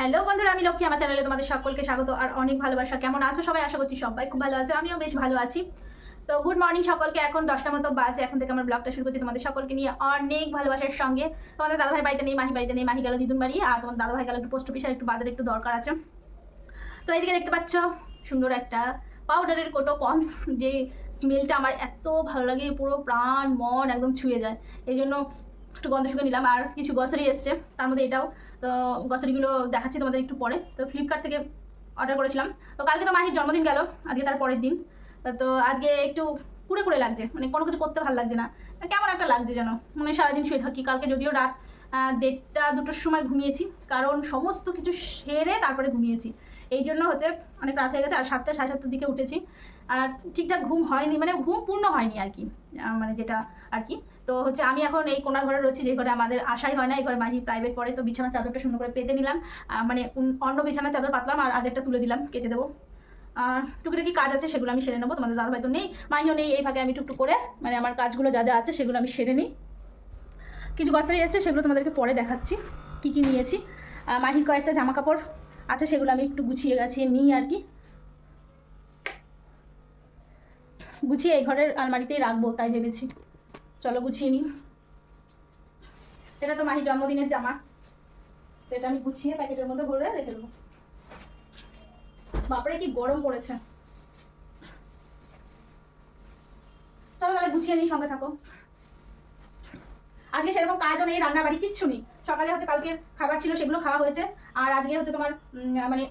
Hello বন্ধুরা, আমি লক্ষ্মী, আমার চ্যানেলে তোমাদের সকলকে স্বাগত আর অনেক ভালোবাসা। কেমন আছো সবাই? আশা করছি সবাই খুব ভালো আছো, আমিও বেশ ভালো আছি। তো গুড মর্নিং সকলকে, এখন দশটা মতো বাজে, এখন থেকে আমার ব্লগটা শুরু করছি তোমাদের সকলকে নিয়ে অনেক ভালোবাসার সঙ্গে। তোমাদের দাদাভাই বাড়িতে নেই মাহি বাড়িতে নেই মাহি গেল দিদুন বাড়ি আর তোমার দাদাভাই গেল একটু পোস্ট অফিস আর একটু বাজারে একটু দরকার আছে। তো এইদিকে দেখতে পাচ্ছ, সুন্দর একটা পাউডারের কোটো পন্স যে স্মেলটা আমার এত ভালো লাগে, পুরো প্রাণ, মন একদম ছুঁয়ে যায়। এই জন্য একটু গন্ধ শুকে নিলাম, আর কিছু গ্রসারি এসছে, তার মধ্যে এটাও। তো গ্রসারিগুলো দেখাচ্ছি তোমাদের একটু পরে। তো ফ্লিপকার্ট থেকে অর্ডার করেছিলাম। তো কালকে তো মাহির জন্মদিন গেল, আজকে তার পরের দিন। তো আজকে একটু কুড়ে কুড়ে লাগছে মানে কোনো কিছু করতে ভালো লাগছে না। কেমন একটা লাগছে যেন মানে সারাদিন শুয়ে থাকি। কালকে যদিও রাত দেড়টা দুটোর সময় ঘুমিয়েছি, কারণ সমস্ত কিছু সেরে তারপরে ঘুমিয়েছি। এই জন্য হচ্ছে অনেক রাত হয়ে গেছে, আর সাতটা, সাড়ে সাতটার দিকে উঠেছি। আর ঠিকঠাক ঘুম হয়নি মানে ঘুম পূর্ণ হয়নি আর কি মানে যেটা আর কি। তো হচ্ছে আমি এখন এই কোনার ঘরে রয়েছি, যে ঘরে আমাদের আশাই হয় না, এই ঘরে মাহি প্রাইভেট পড়ে, তো বিছানার চাদরটা সুন্দর করে পেতে নিলাম। মানে অন্য বিছানার চাদর পাতলাম আর আগেরটা তুলে দিলাম কেচে দেবো। টুকিটাকি কাজ আছে সেগুলো আমি সেরে নেব, তোমাদের দাদা ভাই তো নেই মাহিও নেই, এই ফাঁকে আমি টুকটুক করে মানে আমার কাজগুলো যা যা আছে সেগুলো আমি সেরে নিই। কিছু গ্রসারি এসছে, সেগুলো তোমাদেরকে পরে দেখাচ্ছি, কী কী নিয়েছি। মাহির কয়েকটা জামা কাপড় আছে, সেগুলো আমি একটু গুছিয়ে গাছিয়ে নিই আর কি। গুছিয়ে এই ঘরের আলমারিতেই রাখব, তাই ভেবেছি। চলো গুছিয়ে নিই। এটা তো মাহির জন্মদিনের জামা। এটা আমি গুছিয়ে প্যাকেটের মধ্যে ভরে রেখে দেবো। বাপরে, কি গরম পড়েছে। চলো তাহলে গুছিয়ে নিই, সঙ্গে থাকো। আজকে সেরকম কাজও নেই রান্না বাড়ি কিচ্ছু নেই। সকালে হচ্ছে কালকে খাবার ছিল, সেগুলো খাওয়া হয়েছে। আর আজকে হচ্ছে তোমার মানে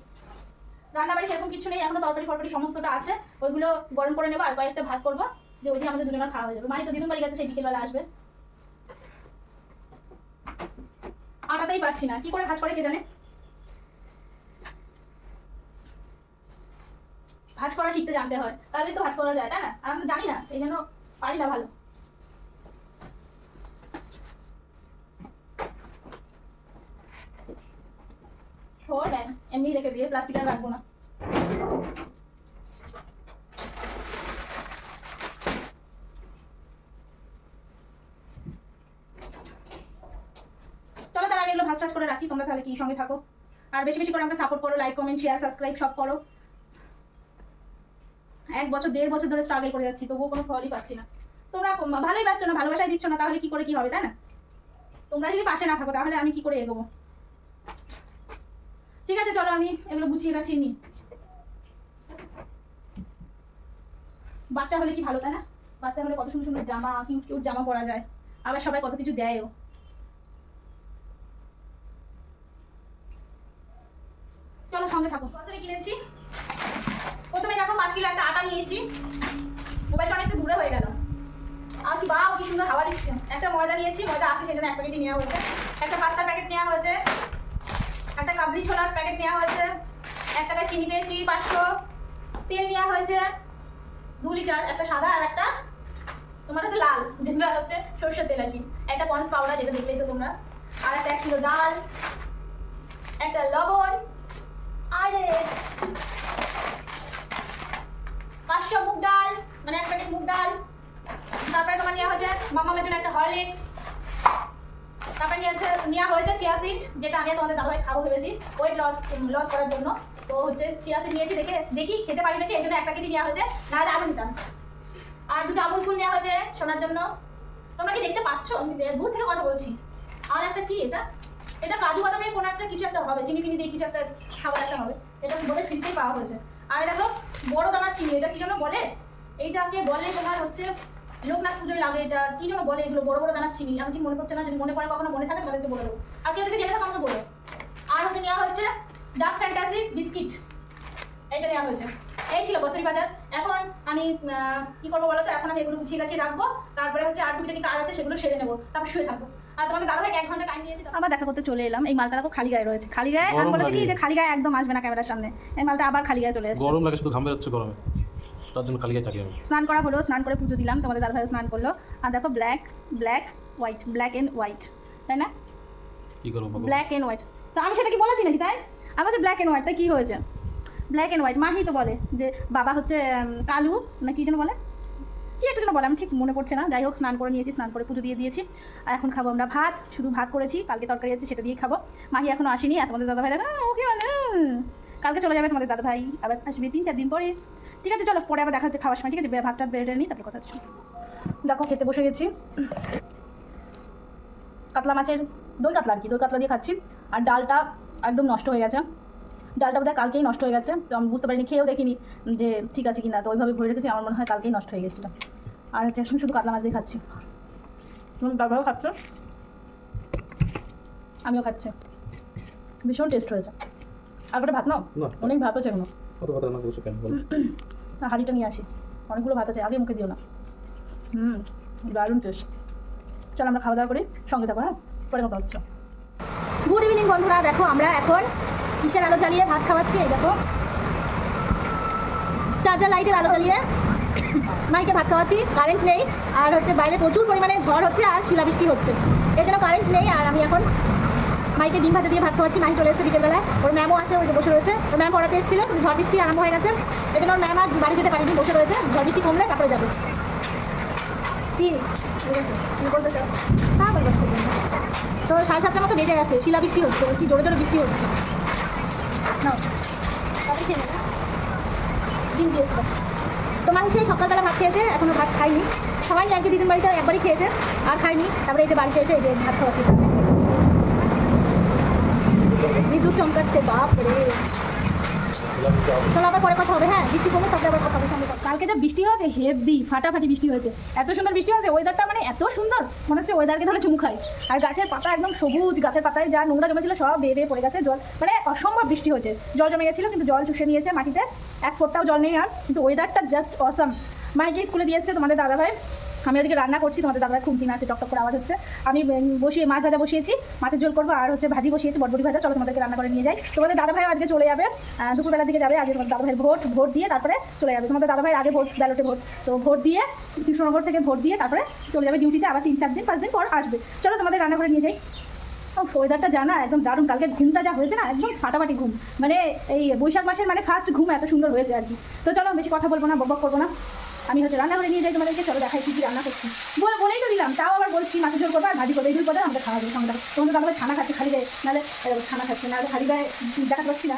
রান্না বাড়ি সেরকম কিছু নেই। এখনও তরকারি ফরকারি সমস্তটা আছে। ওইগুলো গরম করে নেব, আর কয়েকটা ভাত করব। যে ওই দিন আমাদের দুজনের খাওয়া হয়ে যাবে। মানে তো দিদুন বাড়ি গেছে সেই বিকেলবেলা আসবে। আটাতেই পারছি না। কি করে ভাজ করে কে জানে? ভাজ করা শিখতে জানতে হয়। তাহলে তো ভাজ করা যায়, তাই না? আর আমি তো জানি না, এই জন্য পারি না ভালো। থোর ব্যাগ এমনি রেখে দিয়ে, প্লাস্টিক আর রাখব না চলো টাজ করে রাখি, তোমরা তাহলে কি সঙ্গে থাকো। আর বেশি বেশি করে আমাকে সাপোর্ট করো লাইক কমেন্ট শেয়ার সাবস্ক্রাইব সব করো। এক বছর, দেড় বছর ধরে স্ট্রাগল করে যাচ্ছি, তবুও কোনো ফলই পাচ্ছি না। তোমরা ভালোই পাচ্ছ না, ভালোবাসাই দিচ্ছ না, তাহলে কি করে কি হবে, তাই না? তোমরা যদি পাশে না থাকো, তাহলে আমি কি করে এগোবো? ঠিক আছে, চলো আমি এগুলো গুছিয়ে গাছিয়ে নিই। বাচ্চা হলে কি ভালো, তাই না? বাচ্চা হলে কত সুন্দর সুন্দর জামা কিউট কিউট জামা পরা যায়। আবার সবাই কত কিছু দেয়ও। চলো সঙ্গে থাকো। গ্রসারি কিনেছি প্রথমে দেখো পাঁচ কিলো একটা আটা নিয়েছি। মোবাইলটা অনেকটা দূরে হয়ে গেল। আর কি বাবা কি সুন্দর হাওয়া দিচ্ছে। একটা ময়দা নিয়েছি, ময়দা আছে সেখানে এক প্যাকেটই নেওয়া হয়েছে। একটা পাস্তার প্যাকেট নেওয়া হয়েছে। একটা কাবলি ছোলার প্যাকেট নেওয়া হয়েছে। এক টাকায় চিনি পেয়েছি, পাঁচশো। তেল নেওয়া হয়েছে। দু লিটার একটা সাদা আর একটা তোমার হচ্ছে লাল, যেটা হচ্ছে সর্ষের তেল আর কি। একটা পন্স পাউডার যেটা দেখলেই তো তোমরা। আর একটা এক কিলো ডাল, একটা লবণ আরে। পাঁচশো মুগ ডাল মানে এক প্যাকেট মুগ ডাল। তারপরে তোমার নেওয়া হয়েছে মামামের জন্য একটা হরলিক্স। তারপরে নিয়ে হচ্ছে নেওয়া হয়েছে চিয়া সিড, যেটা আগে তোমাদের দাদাভাই খাব ভেবেছি ওয়েট লস লস করার জন্য। তো হচ্ছে চিয়া সিড নিয়েছি দেখে দেখি খেতে পারি নাকি, এই জন্য এক প্যাকেটই নেওয়া হয়েছে, নাহলে আরও নিতাম। আর দুটো আমুল ফুল নেওয়া হয়েছে শোনার জন্য। তোমরা কি দেখতে পাচ্ছ? আমি দূর থেকে কথা বলছি। আর একটা কি এটা? এটা কাজু বাদামের কোনো একটা কিছু একটা হবে চিনি ফিনি দিয়ে কিছু একটা খাবার একটা হবে, এটা বলে ফ্রিতেই পাওয়া হয়েছে। আর এটা দেখো, বড় দানার চিনি, এটা কি জন্য বলে? এইটাকে বলে তোমার হচ্ছে লোকনাথ পুজোয় লাগে এটা, কি জন্য বলে এগুলো, বড় বড় দানার চিনি, আমি ঠিক মনে করছে না, যদি মনে পড়ে কখনো মনে থাকে তাদেরকে বলে দেবো। আর কেউ যদি জেনে থাকো আমাকে বলো। আর হচ্ছে নেওয়া হচ্ছে ডার্ক ফ্যান্টাসি বিস্কিট এটা নেওয়া হয়েছে। এই ছিল বসরি বাজার। এখন আমি কি করব বলো তো? এখন আমি এগুলো গুছিয়ে গাছিয়ে রাখব। তারপরে হচ্ছে আর টুকিটাকি কাজ আছে সেগুলো সেরে নেব। তারপর শুয়ে থাকব। আর তোমাদের দাদাভাই এক ঘণ্টা টাইম দিয়েছি আবার দেখা করতে চলে এলাম। এই মালটা দেখো খালি গায়ে রয়েছে। খালি গায়ে? আমি বলেছি কি যে খালি গায়ে একদম আসবে না ক্যামেরার সামনে। এই মালটা আবার খালি গায়ে চলে এসেছে। গরম লাগে শুধু ঘামে যাচ্ছে গরমে। তার জন্য খালি গায়ে থাকি আমি স্নান করা হলো স্নান করে পুজো দিলাম। তোমাদের দাদাভাই স্নান করল। আর দেখো black black white black and white তাই না? কি করব? ব্ল্যাক এন্ড হোয়াইট তো আমি সেটা কি বলেছি নাকি তাই? আমি বলছি ব্ল্যাক এন্ড হোয়াইট তাই কী হয়েছে? ব্ল্যাক এন্ড হোয়াইট মাহি তো বলে যে বাবা হচ্ছে কালু না কি যেন বলে? কি একটা যেন বলে আমি ঠিক মনে পড়ছে না। যাই হোক, স্নান করে নিয়েছি, স্নান করে পুজো দিয়ে দিয়েছি। আর এখন খাব আমরা ভাত, শুধু ভাত করেছি, কালকে তরকারি আছে সেটা দিয়ে খাব। মাহি এখনও আসেনি, আর তোমাদের দাদা ভাই দেখো ওকে কালকে চলে যাবে তোমাদের দাদা ভাই আবার আসবে তিন চার দিন পরে। ঠিক আছে, চলো, পরে আবার দেখা হচ্ছে খাওয়ার সময়, ঠিক আছে? ভাতটা বেড়ে নিই, তারপরে কথা হচ্ছে দেখো, খেতে বসে গেছি। কাতলা মাছের দই কাতলা আর কি, দই কাতলা দিয়ে খাচ্ছি। আর ডালটা একদম নষ্ট হয়ে গেছে। ডালটা বোধহয় কালকেই নষ্ট হয়ে গেছে তো আমি বুঝতে পারিনি খেয়েও দেখিনি যে ঠিক আছে কি না তো ওইভাবে ভরে রেখেছি আমার মনে হয় কালকেই নষ্ট হয়ে গেছিল। আর হচ্ছে এখন শুধু কাতলা মাছ দিয়ে খাচ্ছি। তুমি দাদাও খাচ্ছ? আমিও খাচ্ছি। ভীষণ টেস্ট হয়েছে। আর ভাত নাও? অনেক ভাত আছে এখনও। কত কথা রান্না করছ কেন না, হাঁড়িটা নিয়ে আসি। অনেকগুলো ভাত আছে আগে মুখে দিও না। হুম দারুণ টেস্ট চল আমরা খাওয়া দাওয়া করি সঙ্গে থাকো হ্যাঁ? পরে কথা হচ্ছে। গুড ইভিনিং বন্ধুরা দেখো আমরা এখন কিসের আলো জ্বালিয়ে ভাত খাওয়াচ্ছি, এই দেখো। চার্জার লাইটের আলো জ্বালিয়ে মাইকে ভাত খাওয়াচ্ছি কারেন্ট নেই, আর হচ্ছে বাইরে প্রচুর পরিমাণে ঝড় হচ্ছে আর শিলাবৃষ্টি হচ্ছে। এর জন্য কারেন্ট নেই, আর আমি এখন মাইকে ডিম ভাজা দিয়ে ভাত খাওয়াচ্ছি মাই চলে এসেছে বিকেলবেলায়। ওর ম্যামও আছে, ওই যে বসে রয়েছে। ওর ম্যাম পড়াতে এসেছিল ঝড় বৃষ্টি আরম্ভ হয়ে গেছে। এই জন্য ওর ম্যাম আর বাড়ি যেতে পারেনি, বসে রয়েছে। ঝড় বৃষ্টি কমলে তারপরে যাবে। হ্যাঁ তো সাড়ে সাতটার মতো বেজে গেছে, শিলাবৃষ্টি হচ্ছে, কি জোরে জোরে বৃষ্টি হচ্ছে। নাও। তোমার সেই সকালবেলা ভাত খেয়েছে, এখনও ভাত খাইনি। সবাই আজকে দিদিন বাড়িতে একবারই খেয়েছে, আর খাইনি। তারপরে এই যে বাড়িতে এসে এই যে ভাত খাওয়াচ্ছি বিদ্যুৎ চমকাচ্ছে বাপ রে চলো আবার পরে কথা হবে হ্যাঁ বৃষ্টি কমে তারপরে আবার কথা হবে কালকে যা বৃষ্টি হয়েছে, হেভি, ফাটাফাটি বৃষ্টি হয়েছে। এত সুন্দর বৃষ্টি হয়েছে ওয়েদারটা মানে এত সুন্দর, মনে হচ্ছে ওয়েদারকে ধরে চুমু খাই আর গাছের পাতা একদম সবুজ, গাছের পাতায় যা নোংরা জমেছিল, সব বেয়ে বেয়ে পড়ে গেছে জল। মানে অসম্ভব বৃষ্টি হয়েছে। জল জমে গেছিল, কিন্তু জল চুষে নিয়েছে মাটিতে। এক ফোটটাও জল নেই আর, কিন্তু ওয়েদারটা জাস্ট অসাম মাইকে স্কুলে দিয়ে এসছে তোমাদের দাদাভাই। আমি ওদিকে রান্না করছি, তোমাদের দাদাভাই খুব দিন আছে টকটক করে আওয়াজ হচ্ছে। আমি বসিয়ে মাছ ভাজা বসিয়েছি, মাছের ঝোল করব, আর হচ্ছে ভাজি বসিয়েছি, বটবটি ভাজা, চলো তোমাদেরকে রান্না করে নিয়ে যাই। তোমাদের দাদাভাইও আজকে চলে যাবে দুপুরবেলার দিকে যাবে, আজকে তোমাদের দাদাভাইয়ের ভোট ভোট দিয়ে তারপরে চলে যাবে। তোমাদের দাদাভাইয়ের আগে ভোট, ব্যালটে ভোট, তো ভোট দিয়ে, কৃষ্ণনগর থেকে ভোট দিয়ে তারপরে চলে যাবে ডিউটিতে আবার তিন, চার দিন, পাঁচ দিন পর আসবে। চলো তোমাদের রান্না করে নিয়ে যাই। ওয়েদারটা জানা, একদম দারুণ, কালকে ঘুমটা যা হয়েছে না, একদম ফাটাফাটি ঘুম। মানে এই বৈশাখ মাসের মানে ফার্স্ট ঘুম এত সুন্দর হয়েছে আর কি। তো চলো, বেশি কথা বলব না, বকবক করব না। আমি হচ্ছে রান্না করে নিয়ে যাই তোমাদেরকে, চলো দেখাই কি কি রান্না করছি। বলে, বলেই তো দিলাম, তাও আবার বলছি মাছের ঝোল করব আর ভাজি করবে, এই দুই করে আমাদের খাওয়া যাবে, সঙ্গে। তোমাদের দাদা ছানা খাচ্ছে, খালি গায়ে, নাহলে ছানা খাচ্ছে, নাহলে খালি গায়ে দেখাতে পারছি না।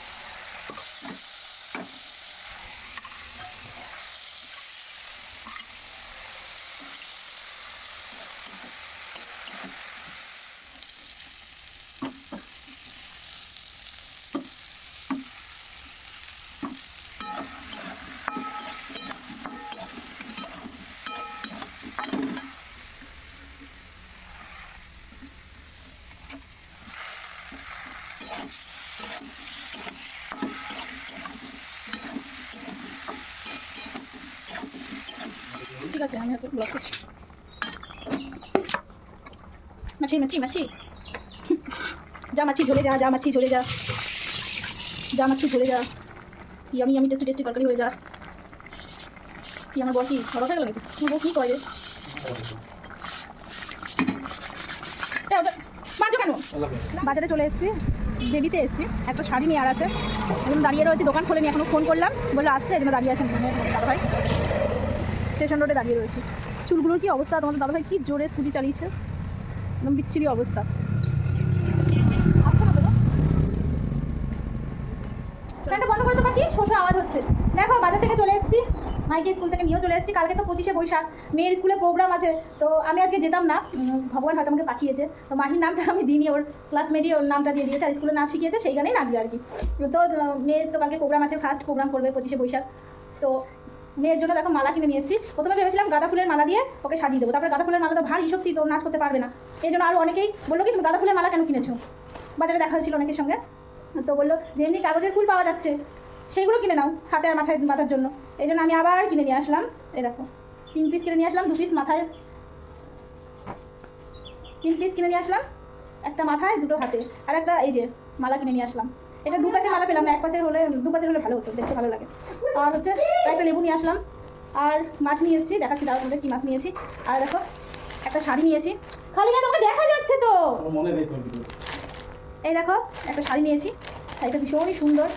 ঠিক আছে আমি হয়তো ব্লক করছি মাছি মাছি মাছি যা মাছি ঝরে যা যা মাছি ঝরে যা যা মাছি ঝরে যা ইয়ামি আমি টেস্টি টেস্টি তরকারি হয়ে যা কি আমার বর কি বড় হয়ে গেল নাকি বউ কী করে মারছো কেন বাজারে চলে এসেছি দেবীতে এসেছি একটা শাড়ি নিয়ে আর আছে এখন দাঁড়িয়ে রয়েছে দোকান খোলেনি এখনও ফোন করলাম বলল আসছে এজন্য দাঁড়িয়ে আছেন দাদা ভাই স্টেশন রোডে দাঁড়িয়ে রয়েছে। চুলগুলোর কি অবস্থা? তোমাদের দাদাভাই কি জোরে স্কুটি চালিয়েছে? একদম বিচ্ছিরি অবস্থা। বন্ধ আওয়াজ হচ্ছে। দেখো, বাজার থেকে চলে এসেছি। মাইকে স্কুল থেকে নিয়েও চলে এসেছি। কালকে তো পঁচিশে বৈশাখ। মেয়ের স্কুলে প্রোগ্রাম আছে। তো আমি আজকে যেতাম না। ভগবান হয়তো আমাকে পাঠিয়েছে। তো মাহির নামটা আমি দিইনি। ওর ক্লাসমেটই ওর নামটা দিয়ে দিয়েছে। আর স্কুলে নাচ শিখিয়েছে, সেই গানেই নাচবে আর কি। তো মেয়ের তো কালকে প্রোগ্রাম আছে। ফার্স্ট প্রোগ্রাম করবে পঁচিশে বৈশাখ। তো মেয়ের জন্য দেখো মালা কিনে নিয়ে এসেছি প্রথমে ভেবেছিলাম গাঁদা ফুলের মালা দিয়ে ওকে সাজিয়ে দেবো। তারপরে গাঁদা ফুলের মালা তো ভারী সত্যি তো নাচ করতে পারবে না। এই জন্য আরও অনেকেই বলল কি, তুমি গাঁদা ফুলের মালা কেন কিনেছো? বাজারে দেখা হয়েছিল অনেকের সঙ্গে। তো বলল যে এমনি কাগজের ফুল পাওয়া যাচ্ছে, সেইগুলো কিনে নাও হাতে আর মাথায় মাথার জন্য। এই জন্য আমি আবার কিনে নিয়ে আসলাম, এই দেখো। তিন পিস কিনে নিয়ে আসলাম, দু পিস মাথায়। তিন পিস কিনে নিয়ে আসলাম, একটা মাথায়, দুটো হাতে। আর একটা এই যে, মালা কিনে নিয়ে আসলাম। এটা দু পাঁচের মালা পেলাম না এক পাঁচের হলে দু পাঁচের হলে ভালো হতো দেখতে ভালো লাগে। আর হচ্ছে একটা লেবু নিয়ে আসলাম আর মাছ নিয়ে এসেছি দেখাচ্ছি দাদা তোমাদের কী মাছ নিয়েছি। আর দেখো একটা শাড়ি নিয়েছি। খালি না তোমাকে দেখা যাচ্ছে তো? এই দেখো একটা শাড়ি নিয়েছি শাড়িটা ভীষণই সুন্দর।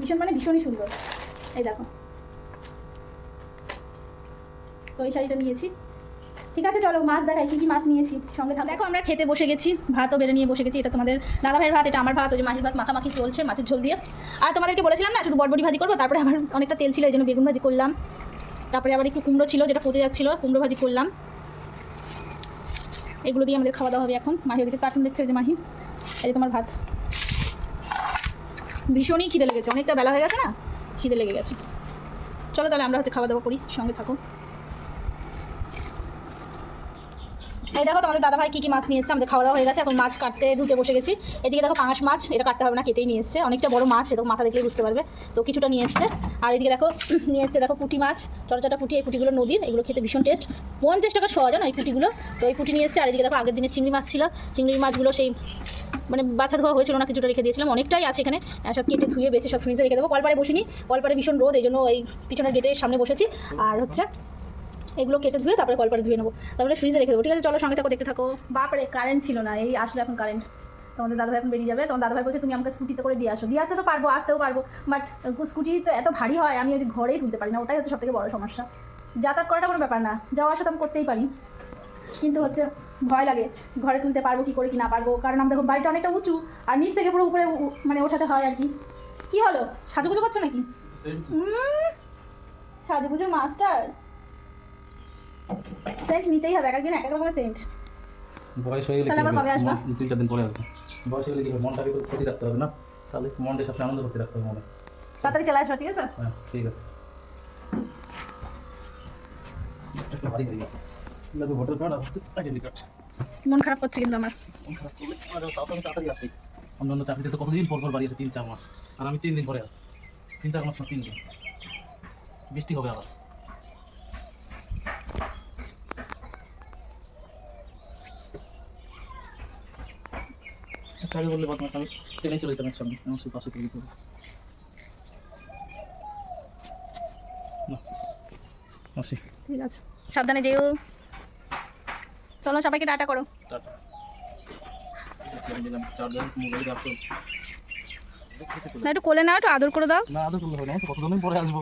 ভীষণ মানে ভীষণই সুন্দর। এই দেখো। তো এই শাড়িটা নিয়েছি। ঠিক আছে, চলো, মাছ দেখাই, কী কী মাছ নিয়েছি, সঙ্গে থাকো। দেখো, আমরা খেতে বসে গেছি, ভাতও বেড়ে নিয়ে বসে গেছি, এটা তোমাদের দাদা ভাইয়ের ভাত, এটা আমার ভাত, ওই যে মাহির ভাত মাখামাখি চলছে, মাছের ঝোল দিয়ে। আর তোমাদেরকে বলেছিলাম না, শুধু বটবটি ভাজি করব, তারপরে আমার অনেকটা তেল ছিল, এই জন্য বেগুন ভাজি করলাম। তারপরে আবার একটু কুমড়ো ছিল, যেটা পচে যাচ্ছিল, কুমড়ো ভাজি করলাম। এগুলো দিয়ে আমাদের খাওয়া দাওয়া হবে এখন। মাহি ওদিকে কার্টুন দেখছে, ওই যে মাহি, এই যে তোমার ভাত। ভীষণই খিদে লেগেছে, অনেকটা বেলা হয়ে গেছে না? খিদে লেগে গেছে। চলো তাহলে আমরা হচ্ছে খাওয়া দাওয়া করি, সঙ্গে থাকো। এই দেখো তোমাদের দাদা ভাই কী কী মাছ নিয়ে এসছে, আমাদের খাওয়া দাওয়া হয়ে গেছে, এখন মাছ কাটতে ধুতে বসে গেছি। এদিকে দেখো পাঙাশ মাছ, এটা কাটতে হবে না, কেটেই নিয়ে এসছে। অনেকটা বড় মাছ এটা মাথা দেখলেই বুঝতে পারবে। তো কিছুটা নিয়ে এসছে। আর এদিকে দেখো, নিয়ে এসছে দেখো পুঁটি মাছ ছোটো ছোটো পুঁটি, এই পুঁটিগুলো নদীর, এগুলো খেতে ভীষণ টেস্ট পঞ্চাশ টাকা সহজ জানো এই পুঁটিগুলো? তো এই পুঁটি নিয়ে এসছে, আর এদিকে দেখো আগের দিনে চিংড়ি মাছ ছিল। চিংড়ি মাছগুলো সেই মানে বাচ্চা ধোয়া হয়েছিল না, কিছুটা রেখে দিয়েছিলাম। অনেকটাই আছে এখানে। সব কেটে ধুয়ে বেছে সব ফ্রিজে রেখে দেবো। কলপারে বসিনি, কলপারে ভীষণ রোদ, এই জন্য এই পিছনের গেটের সামনে বসেছি। আর হচ্ছে এগুলো কেটে ধুয়ে তারপরে কলপারে ধুয়ে নেব। তারপরে ফ্রিজে রেখে দেবো। ঠিক আছে চলো সঙ্গে থাকো দেখতে থাকো। বাপরে কারেন্ট ছিল না। এই আসলে এখন কারেন্ট তোমাদের দাদাভাই এখন বেরিয়ে যাবে। তোমার দাদাভাই বলছে তুমি আমাকে স্কুটিতে করে দিয়ে আসো। দিয়ে আসতে তো পারব আসতেও পারব। বাট স্কুটি তো এত ভারী হয় আমি ওই যে ঘরেই তুলতে পারি না। ওটাই হচ্ছে সবথেকে বড় সমস্যা। যাতায়াত করাটা কোনো ব্যাপার না। যাওয়া আসা তো আমি করতেই পারি। কিন্তু হচ্ছে ভয় লাগে। ঘরে তুলতে পারব কি করে কি না পারব? কারণ আমাদের বাড়িটা অনেকটা উঁচু আর নিচ থেকে পুরো উপরে উ- মানে ওঠাতে হয় আর কি। কি হলো? সাজুগুজু করছ নাকি? সাজুগুজু মাস্টার? সেন্ট নিতেই হবে এক একদিন এক এক রকমের সেন্ট বয়স হয়ে গেলে আবার হবে? কবে আসবা? তিন চার দিন পরে আসবে বয়স হয়ে গেলে কি? মনটাকে তো ক্ষতি রাখতে হবে না? তাহলে মনটা সবসময় আনন্দ করতে রাখতে হবে মনে। তাড়াতাড়ি চলে আসবা ঠিক আছে? হ্যাঁ ঠিক আছে। ভারী হয়ে গেছে। লাগবে ভোটার কার্ড আইডেন্টি কার্ড মন খারাপ করছে কিন্তু আমার। তাড়াতাড়ি আসি। অন্যান্য চাকরিতে তো কতদিন পর পর বাড়ি আছে? তিন চার মাস। আর আমি তিন দিন পরে তিন চার মাস না তিন দিন। বৃষ্টি হবে আবার। আগে বললে বদমাস আমি ট্রেনে চলে যেতাম একসঙ্গে আমার সেই পাশে তৈরি আসি ঠিক আছে। সাবধানে যেও। চলো সবাইকে টাটা করো। টাটা। না একটু কোলে নাও একটু আদর করে দাও। না আদৌ করলে হবে না কতদিন পরে আসব?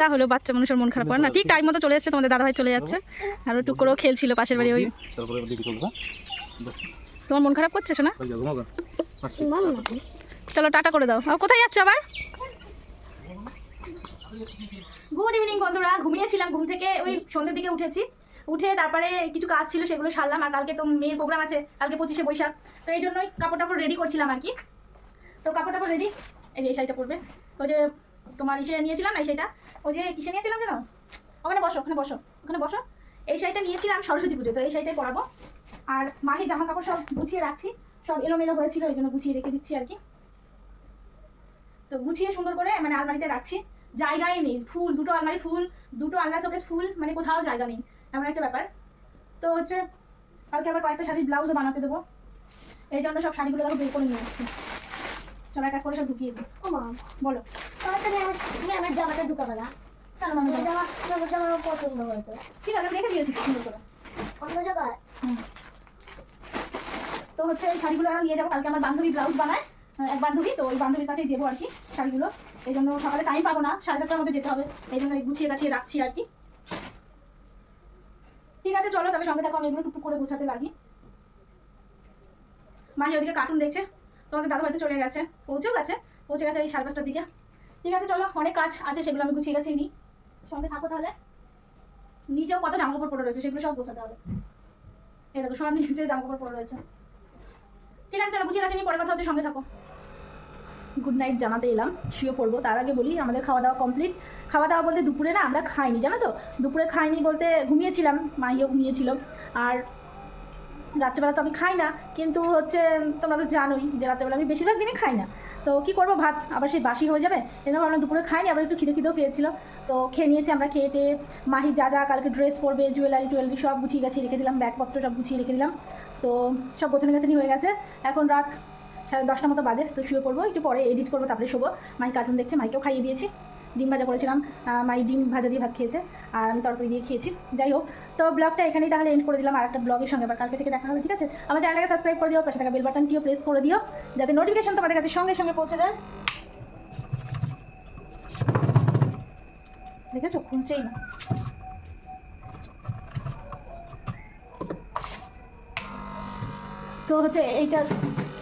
তাহলে বাচ্চা মানুষের মন খারাপ করে না। ঠিক টাইম মতো চলে এসছে তোমাদের দাদাভাই চলে যাচ্ছে। আর একটু করেও খেলছিল পাশের বাড়ি ওই। তোমার মন খারাপ করছে শোনা? চলো টাটা করে দাও। আর কোথায় যাচ্ছ আবার? গুড ইভিনিং বন্ধুরা। ঘুমিয়েছিলাম ঘুম থেকে। ওই সন্ধ্যের দিকে উঠেছি। উঠে তারপরে কিছু কাজ ছিল সেগুলো সারলাম। আর কালকে তো মেয়ের প্রোগ্রাম আছে। কালকে পঁচিশে বৈশাখ। তো এই জন্যই কাপড় টাপড় রেডি করছিলাম আর কি। তো কাপড় টাপড় রেডি এই যে এই শাড়িটা পরবে। ওই যে তোমার ইসে নিয়েছিলাম না এই শাড়িটা? ওই যে কিসে নিয়েছিলাম জানো ওখানে বসো ওখানে বসো ওখানে বসো। এই শাড়িটা নিয়েছিলাম সরস্বতী পুজো তো এই শাড়িটাই পরাবো। আর মাহির জামা কাপড় সব গুছিয়ে রাখছি। সব এলোমেলো হয়েছিল এই জন্য গুছিয়ে রেখে দিচ্ছি আর কি। তো গুছিয়ে সুন্দর করে মানে আলমারিতে রাখছি। জায়গাই নেই ফুল দুটো আলমারি ফুল দুটো আলনা শোকেস ফুল মানে কোথাও জায়গা নেই এমন একটা ব্যাপার। তো হচ্ছে কালকে আবার কয়েকটা শাড়ির ব্লাউজও বানাতে দেবো। এই জন্য সব শাড়িগুলো দেখো বের করে নিয়ে এসেছি। সব এক এক করে সব ঢুকিয়ে দিই। ও মা বলো তুমি আমার জামাটা ঢুকাবে না। কেন মানে জামা? জামা পছন্দ হয়েছে। ঠিক আছে রেখে দিয়েছি সুন্দর করে। অন্য জায়গায়? হুম। তো হচ্ছে এই শাড়িগুলো নিয়ে যাব। কালকে আমার বান্ধবী ব্লাউজ বানায় এক বান্ধবী, তো ওই বান্ধবীর কাছেই দেবো আর কি শাড়িগুলো। এই জন্য সকালে টাইম পাবো না, সাড়ে চারটার মধ্যে যেতে হবে। এই জন্য গুছিয়ে গাছিয়ে রাখছি আর কি। ঠিক আছে, চলো তাহলে সঙ্গে থাকো, আমি এগুলো টুকটুক করে গোছাতে লাগি। মাহি ওদিকে কার্টুন দেখছে, তোমাদের দাদা হয়তো চলে গেছে, পৌঁছেও গেছে, পৌঁছে গেছে এই সাড়ে পাঁচটার দিকে। ঠিক আছে, চলো, অনেক কাজ আছে, সেগুলো আমি গুছিয়ে গেছি নিই। সঙ্গে থাকো তাহলে। নিচেও কত জামা কাপড় পরে রয়েছে, সেগুলো সব গোছাতে হবে। এই দেখো, সব নিচে জামা কাপড় পরে রয়েছে। ঠিক আছে, চলো, গুছিয়ে গেছে আমি পরে কথা হচ্ছে সঙ্গে থাকো। গুড নাইট জানাতে এলাম, শুয়ে পড়ব। তার আগে বলি, আমাদের খাওয়া দাওয়া কমপ্লিট খাওয়া দাওয়া বলতে দুপুরে না আমরা খাইনি, জানো তো? দুপুরে খাইনি বলতে ঘুমিয়েছিলাম, মাইও ঘুমিয়েছিল। আর রাত্রেবেলা তো আমি খাই না, কিন্তু হচ্ছে, তোমরা তো জানোই যে রাত্রেবেলা আমি বেশিরভাগ দিনই খাই না। তো কি করব, ভাত? আবার সেই বাসি হয়ে যাবে? এরকম আমরা দুপুরে খাইনি, আবার একটু খিদে খিদেও পেয়েছিল। তো খেয়ে নিয়েছি আমরা, খেয়ে টেয়ে মাহি যা যা কালকে ড্রেস পরবে জুয়েলারি টুয়েলারি সব গুছিয়ে গেছি, রেখে দিলাম, ব্যাগপত্র সব গুছিয়ে রেখে দিলাম। তো সব গোছানো গেছানি হয়ে গেছে। এখন রাত সাড়ে দশটা মতো বাজে, তো শুয়ে পড়ব, একটু পরে এডিট করব, তারপরে শোবো। মাই কার্টুন দেখছে, মাইকেও খাইয়ে দিয়েছি। ডিম ভাজা করেছিলাম মাই ডিম ভাজা দিয়ে ভাত খেয়েছে, আর আমি তরকারি দিয়ে খেয়েছি। যাই হোক, তো ব্লগটা এখানেই তাহলে এন্ড করে দিলাম, আর একটা ব্লগের সঙ্গে আবার কালকে থেকে দেখা হবে, ঠিক আছে? আমার চ্যানেলটাকে সাবস্ক্রাইব করে দিও, পাশে থাকা বেল বাটনটিও প্রেস করে দিও, যাতে নোটিফিকেশন তোমাদের কাছে সঙ্গে সঙ্গে পৌঁছে যায়। দেখেছ? খুলছেই না। তো হচ্ছে এইটা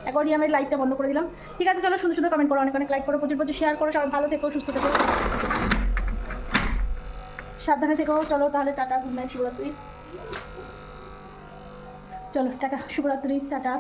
অ্যাকোরিয়ামের লাইটটা বন্ধ করে দিলাম। ঠিক আছে, চলো সুন্দর সুন্দর কমেন্ট করো অনেক অনেক লাইক করো, প্রচুর প্রচুর শেয়ার করো, সবাই ভালো থেকো, সুস্থ থেকো। সাবধানে থেকো, চলো তাহলে টাটা গুড নাইট শুভরাত্রি। চলো, টাটা, শুভরাত্রি, টাটা।